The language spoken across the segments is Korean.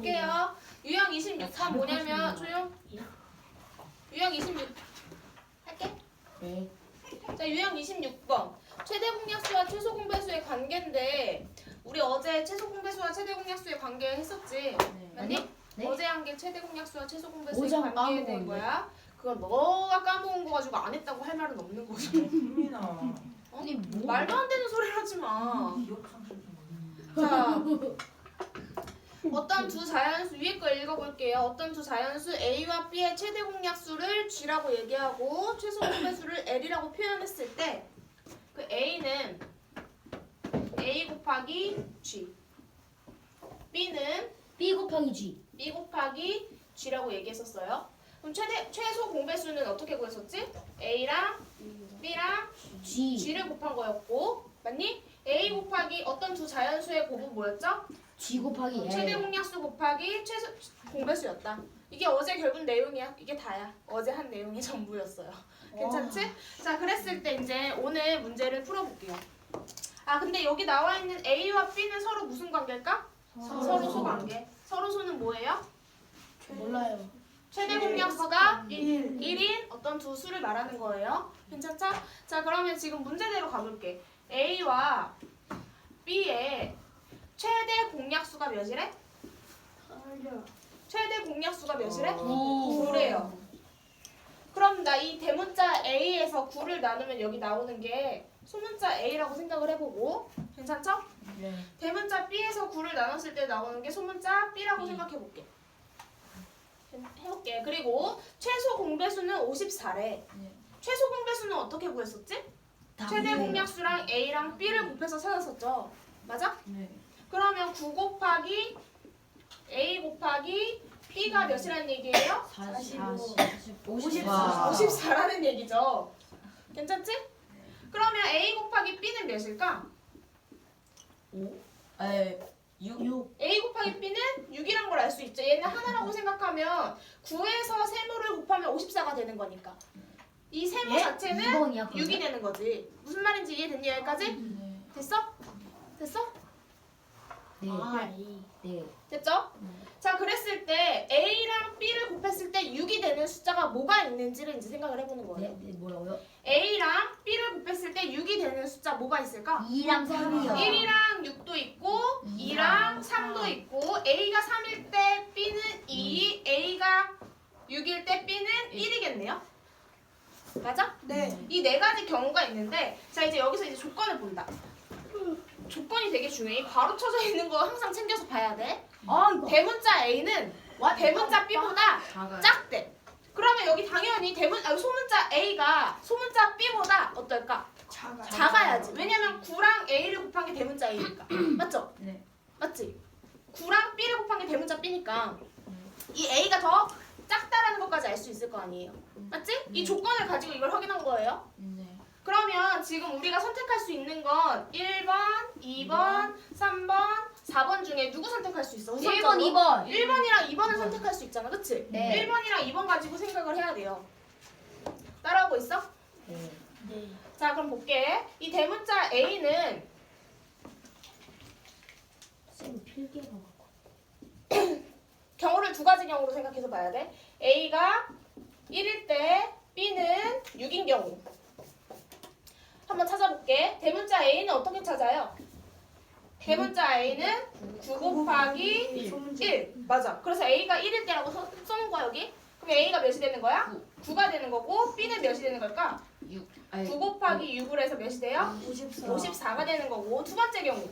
볼게요. 유형 26번 뭐냐면 조용. 유형 26 할게. 네. 자, 유형 26번. 최대 공약수와 최소 공배수의 관계인데 우리 어제 최소 공배수와 최대 공약수의 관계 했었지. 맞니? 네. 어제 한 게 최대 공약수와 최소 공배수의 관계에 된 까먹었는데. 거야. 그걸 너가 까먹은 거 가지고 안 했다고 할 말은 없는 거지. 민아. 아니 뭐? 말도 안 되는 소리를 하지 마. 좀. 자, 어떤 두 자연수 위에 거 읽어볼게요. 어떤 두 자연수 A와 B의 최대 공약수를 G라고 얘기하고 최소 공배수를 L이라고 표현했을 때 그 A는 A 곱하기 G, B는 B 곱하기 G. B 곱하기 G라고 얘기했었어요. 그럼 최대 최소 공배수는 어떻게 구했었지? A랑 B랑 G. G를 곱한 거였고, 맞니? A 곱하기 어떤 두 자연수의 곱은 뭐였죠? G 곱하기. 최대 공약수 곱하기 최소 공배수였다. 이게 어제 결국 내용이야. 이게 다야. 어제 한 내용이 전부였어요. 괜찮지? 자, 그랬을 때 이제 오늘 문제를 풀어볼게요. 아, 근데 여기 나와 있는 A와 B는 서로 무슨 관계일까? 서로 소 관계. 서로 소는 뭐예요? 몰라요. 최대 공약수가 1, 1인 어떤 두 수를 말하는 거예요. 괜찮죠? 자, 그러면 지금 문제대로 가볼게. A와 B의 최대 공약수가 몇이래? 최대 공약수가 몇이래? 구. 9래요. 그럼 나 이 대문자 A에서 9를 나누면 여기 나오는 게 소문자 A라고 생각을 해보고 괜찮죠? 네. 대문자 B에서 9를 나눴을 때 나오는 게 소문자 B라고 B. 생각해볼게. 해볼게. 그리고 최소 공배수는 54래. 네. 최소 공배수는 어떻게 구했었지? 다 최대. 공약수랑 A랑 B를 곱해서 찾았었죠. 맞아? 네. 그러면 9 곱하기 A 곱하기 B가 몇이라는 얘기예요? 40. 50, 와. 54라는 얘기죠. 괜찮지? 그러면 A 곱하기 B는 몇일까? 5. 에. 6. 6. A 곱하기 B는 6이란 걸 알 수 있죠. 얘는 하나라고 생각하면 9에서 세모를 곱하면 54가 되는 거니까. 이 세모 자체는 2번이야. 6이 되는 거지. 무슨 말인지 이해됐니 여기까지? 네. 됐어? 됐어? 네. 네. 됐죠? 네. 자, 그랬을 때 A랑 B를 곱했을 때 6이 되는 숫자가 뭐가 있는지를 이제 생각을 해보는 네. 거예요. 네. 뭐라고요? A랑 B를 곱했을 때 6이 되는 숫자 뭐가 있을까? 2랑 3이요. 1이랑 6도 있고 2랑 3도 있고 A가 3일 때 B는 2, A가 6일 때 B는 1이겠네요. 맞아? 네. 이 네 가지 경우가 있는데 자 이제 여기서 이제 조건을 본다. 조건이 되게 중요해. 이 괄호 쳐져 있는 거 항상 챙겨서 봐야 돼. 아 이거. 대문자 A는 대문자 B보다 작아요. 작대. 그러면 여기 당연히 대문 아, 소문자 A가 소문자 B보다 어떨까? 작아. 작아야지. 왜냐면 9랑 A를 곱한 게 대문자 A니까. 맞죠? 네. 맞지? 9랑 B를 곱한 게 대문자 B니까 이 A가 더 작다라는 것까지 알 수 있을 거 아니에요. 맞지? 이 네. 조건을 가지고 이걸 확인한 거예요. 네. 그러면 지금 우리가 선택할 수 있는 건 1번, 2번, 3번, 4번 중에 누구 선택할 수 있어? 1번, 2번. 1번이랑 2번을 선택할 수 있잖아. 그치? 네. 1번이랑 2번 가지고 생각을 해야 돼요. 따라오고 있어? 네. 자, 그럼 볼게. 이 대문자 A는 쌤 필기가 경우를 두 가지 경우로 생각해서 봐야 돼. A가 1일 때 B는 6인 경우. 한번 찾아볼게. 대문자 A는 어떻게 찾아요? 대문자 A는 9 곱하기 1. 맞아. 그래서 A가 1일 때라고 써, 써놓은 거야, 여기. 그럼 A가 몇이 되는 거야? 9 가 되는 거고 B는 몇이 되는 걸까? 6. 9 곱하기 6을 해서 몇이 돼요? 54. 54가 되는 거고 두 번째 경우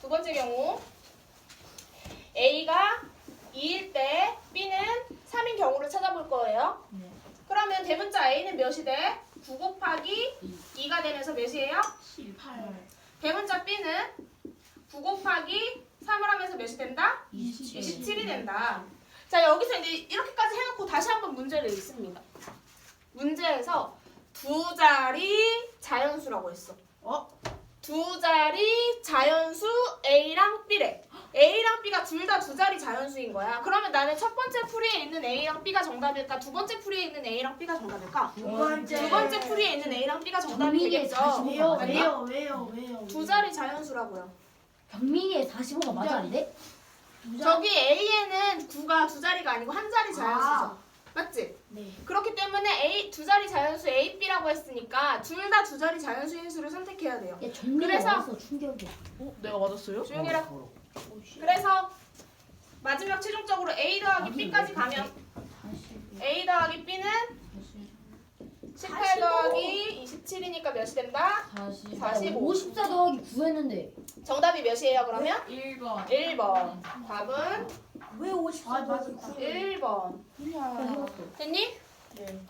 두 번째 경우 A가 2일 때 B는 3인 경우를 찾아볼 거예요. 네. 그러면 대문자 A는 몇이 돼? 9 곱하기 2가 되면서 몇이에요? 18. 대문자 B는 9 곱하기 3을 하면서 몇이 된다? 27. 27이 된다. 자 여기서 이제 이렇게까지 해놓고 다시 한번 문제를 읽습니다. 문제에서 두 자리 자연수라고 했어. 어? 두 자리 자연수 A랑 B래. 자연수인 거야. 그러면 나는 첫 번째 풀이에 있는 A랑 B가 정답일까? 두 번째 풀이에 있는 A랑 B가 정답일까? 두 번째. 두 번째 풀이에 있는 A랑 B가 정답이 정민이의 되겠죠. 45 왜요? 왜요? 왜요? 왜요? 두 자리 자연수라고요. 경민이의 45가 맞아 안 돼? 저기 A에는 9가 두 자리가 아니고 한 자리 자연수죠. 맞지? 네. 그렇기 때문에 A 두 자리 자연수 A, B라고 했으니까 둘 다 두 자리 자연수인 수를 선택해야 돼요. 야 그래서- 와서 충격이야. 어? 내가 맞았어요? 조용해라. 오, 씨. 그래서 마지막 최종적으로 A 더하기 B까지 가면 A 더하기 B는 18 더하기 27이니까 몇이 된다? 40 45. 54 더하기 9 했는데. 정답이 몇이에요 그러면? 1번 1번. 답은 왜 54 아, 맞아. 1번. 야, 해봤어. 됐니? 네